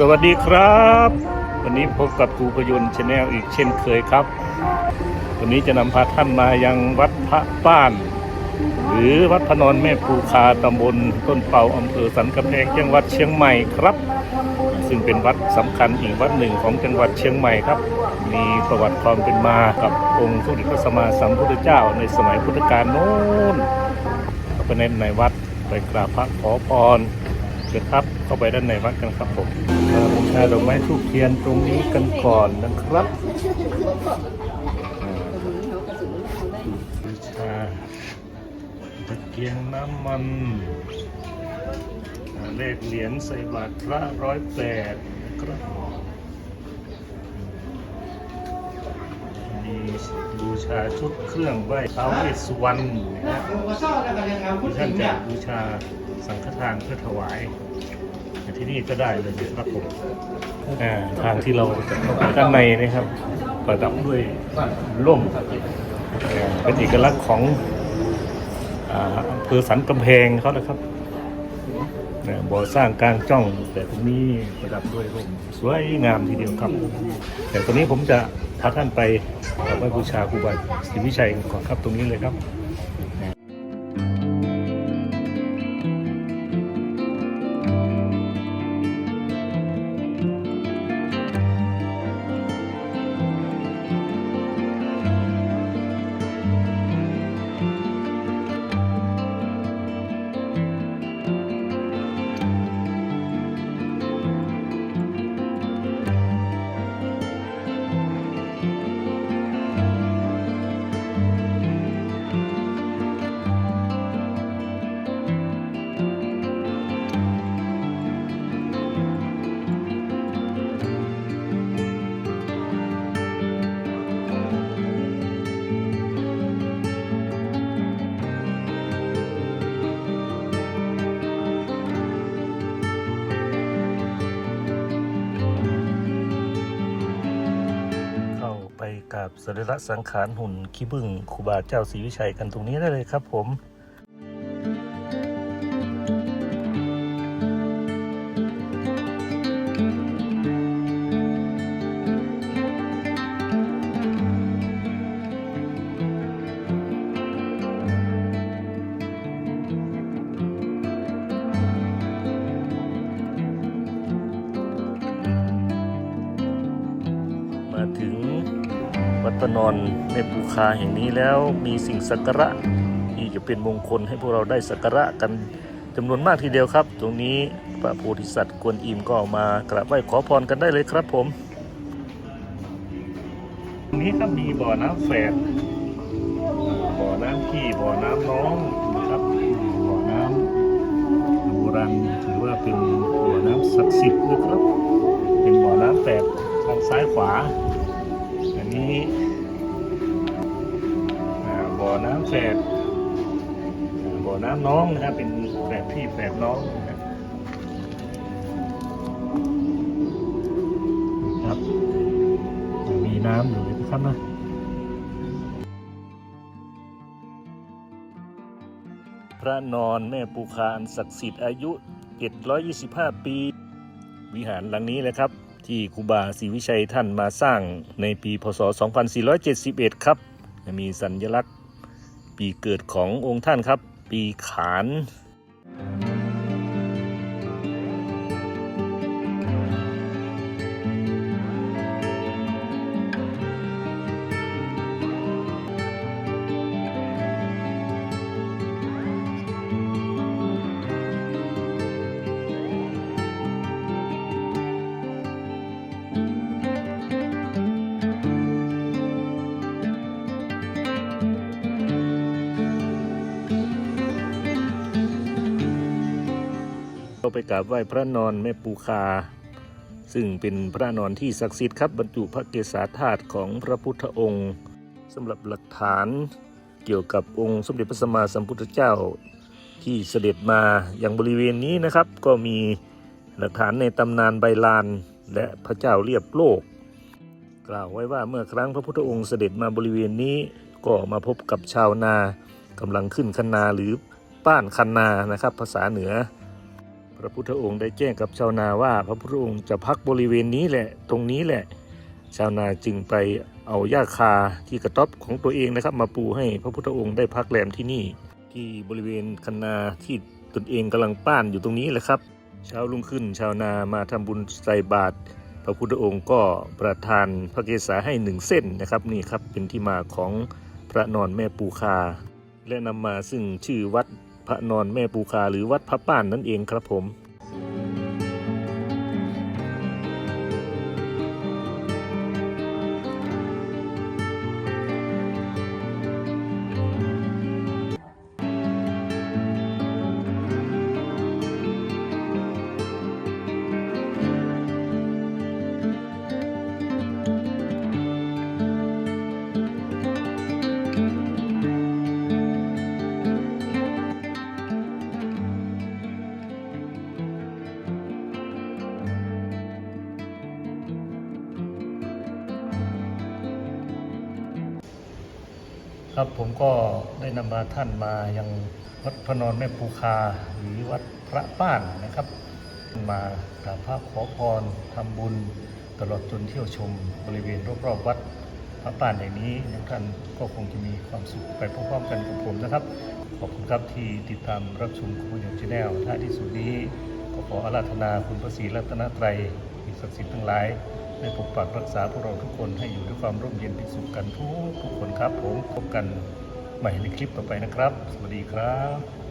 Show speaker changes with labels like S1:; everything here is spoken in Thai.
S1: สวัสดีครับ วันนี้พบกับครูประยุนชาแนลอีกเช่นเคยครับ วันนี้จะนำพาท่านมายังวัดพระบ้าน หรือวัดพนนแม่ปูคาตำบลต้นเป่าอำเภอสันกำแพงจังหวัดเชียงใหม่ครับ ซึ่งเป็นวัดสำคัญอีกวัดหนึ่งของจังหวัดเชียงใหม่ครับ มีประวัติความเป็นมากับองค์สมเด็จพระสัมมาสัมพุทธเจ้าในสมัยพุทธกาลโน้นเข้าไปในในวัดไปกราบพระขอพร เชิญครับ เข้าไปด้านในวัดกันครับผมมาบูชาดอกไม้ทูบเทียนตรงนี้กันก่อนนะครับบูชาตะเกียงน้ำมันเลขเหรียญใส่บาทพระร้อยแปดนะครับ ชาชุดเครื่องไหว้ท้าวเวสสุวรรณนะฮะท่านจะบูชาสังฆทานเพื่อถวายที่นี่ก็ได้เลยนะครับผมทางที่เราจะเข้าไปด้านในนะครับ ประดับด้วยร่มเป็นเอกลักษณ์ของอ่าอำเภอสันกำแพงเขานะครับ นะบ่อสร้างกลางจ้อง แต่ตรงนี้ประดับด้วยร่มสวยงามทีเดียวครับ แต่ตอนนี้ผมจะพาท่านไปกราบไหว้บูชาครูบาศรีวิชัยก่อนครับตรงนี้เลยครับ ไปกับสรีระสังขารหุ่นขี้บึ้งครูบาเจ้าศรีวิชัยกันตรงนี้ได้เลยครับผมมาถึง วัดพระนอนในปูคาแห่งนี้แล้วมีสิ่งสักการะที่จะเป็นมงคลให้พวกเราได้สักการะกันจำนวนมากทีเดียวครับ ตรงนี้พระโพธิสัตว์กวนอิมก็ออกมากราบไหว้ขอพรกันได้เลยครับผมตรงนี้ครับมีบ่อน้ำแฝดบ่อน้ำขี้บ่อน้ำน้องนะครับบ่อน้ำโบราณถือว่าเป็นบ่อน้ำศักดิ์สิทธิ์นะครับ เป็นบ่อน้ำแฝดทางซ้ายขวา แฝดบ่อน้ำน้องนะครับ เป็นแฝดพี่แฝดน้องนะครับครับมีน้ำอยู่นะครับนะพระนอนแม่ปูคานศักดิ์สิทธิ์อายุ 725 ปี วิหารหลังนี้เลยครับ ที่ครูบาศรีวิชัยท่านมาสร้างในปีพศ 2471 ครับ มีสัญลักษณ์ ปีเกิดขององค์ท่านครับ ปีขาน ไปกราบไหว้พระนอนแม่ปูคา ซึ่งเป็นพระนอนที่ศักดิ์สิทธิ์ครับบรรจุพระเกศาธาตุของพระพุทธองค์สำหรับหลักฐานเกี่ยวกับองค์สมเด็จพระสัมมาสัมพุทธเจ้าที่เสด็จมาอย่างบริเวณนี้นะครับ ก็มีหลักฐานในตำนานใบลานและพระเจ้าเรียบโลก กล่าวไว้ว่าเมื่อครั้งพระพุทธองค์เสด็จมาบริเวณนี้ก็มาพบกับชาวนากำลังขึ้นคันนาหรือป้านคันนานะครับ ภาษาเหนือ พระพุทธองค์ได้แจ้งกับชาวนาว่า พระพุทธองค์จะพักบริเวณนี้แหละตรงนี้แหละ ชาวนาจึงไปเอาหญ้าคาที่กระต๊อบของตัวเองนะครับ มาปูให้พระพุทธองค์ได้พักแรมที่นี่ ที่บริเวณคันนาที่ตนเองกำลังป้านอยู่ตรงนี้แหละครับเช้ารุ่งขึ้น ชาวนามาทำบุญใส่บาตรพระพุทธองค์ก็ประทานพระเกศาให้หนึ่งเส้นนะครับนี่ครับเป็นที่มาของพระนอนแม่ปูคา และนำมาซึ่งชื่อวัด พระนอนแม่ปูคาหรือวัดพระป้านนั่นเองครับผม ครับผมก็ได้นำมาท่านมายังวัดพระนอนแม่ปูคาหรือวัดพระป้านนะครับ มากราบพระขอพรทำบุญ ตลอดจนเที่ยวชมบริเวณรอบๆวัดพระป้านอย่างนี้ท่านก็คงจะมีความสุขไปพร้อมๆกันกับผมนะครับ ขอบคุณครับที่ติดตามรับชมคุณยนต์ชาแนลท้าที่สุดนี้ขออาราธนาคุณพระศรีรัตนตรัยสิ่งศักดิ์สิทธิ์ทั้งหลาย ได้ปกปักรักษาพวกเราทุกคนให้อยู่ด้วยความร่มเย็นเป็นสุขกันทุกทุกคนครับผมพบกันใหม่ในคลิปต่อไปนะครับ สวัสดีครับ